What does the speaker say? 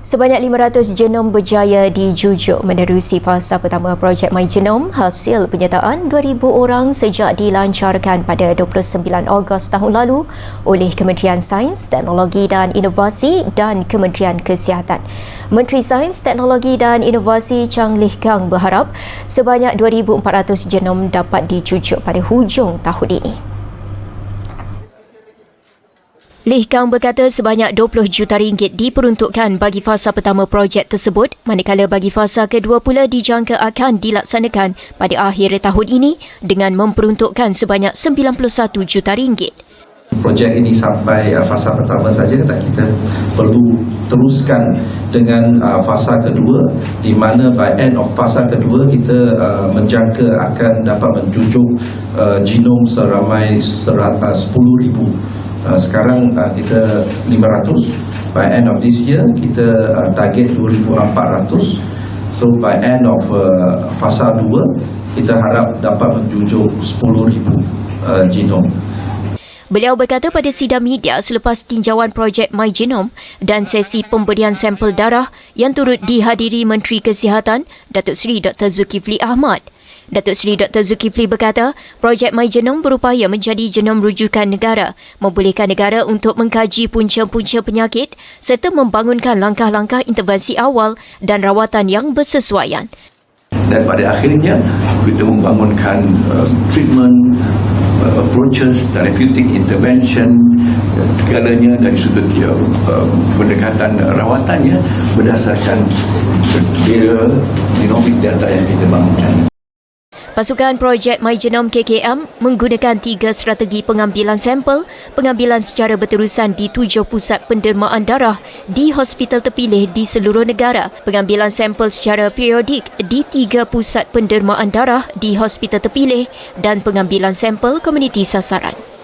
Sebanyak 500 genom berjaya dijujuk menerusi fasa pertama projek My Genome hasil penyertaan 2,000 orang sejak dilancarkan pada 29 Ogos tahun lalu oleh Kementerian Sains, Teknologi dan Inovasi dan Kementerian Kesihatan. Menteri Sains, Teknologi dan Inovasi Chang Lih Kang berharap sebanyak 2,400 genom dapat dijujuk pada hujung tahun ini. Lih Kang berkata sebanyak 20 juta ringgit diperuntukkan bagi fasa pertama projek tersebut manakala bagi fasa kedua pula dijangka akan dilaksanakan pada akhir tahun ini dengan memperuntukkan sebanyak 91 juta ringgit. Projek ini sampai uh, fasa pertama saja dan kita perlu teruskan dengan uh, fasa kedua di mana by end of fasa kedua kita uh, menjangka akan dapat menjujuk uh, genom seramai 10,000 Uh, sekarang uh, kita 500 by end of this year kita uh, target 2400 so by end of uh, fasa 2 kita harap dapat menjunjung 10000 uh, genom Beliau berkata pada sidang media selepas tinjauan projek My Genome dan sesi pemberian sampel darah yang turut dihadiri Menteri Kesihatan Datuk Seri Dr. Zulkifli Ahmad. Datuk Seri Dr. Zulkifli berkata, projek My Genome berupaya menjadi genom rujukan negara, membolehkan negara untuk mengkaji punca-punca penyakit serta membangunkan langkah-langkah intervensi awal dan rawatan yang bersesuaian. Dan pada akhirnya, kita membangunkan uh, treatment, uh, approaches, therapeutic intervention, segalanya dari sudut uh, pendekatan rawatannya berdasarkan data, genomic data yang kita bangunkan. Pasukan projek My Genome KKM menggunakan tiga strategi pengambilan sampel, pengambilan secara berterusan di tujuh pusat pendermaan darah di hospital terpilih di seluruh negara, pengambilan sampel secara periodik di tiga pusat pendermaan darah di hospital terpilih dan pengambilan sampel komuniti sasaran.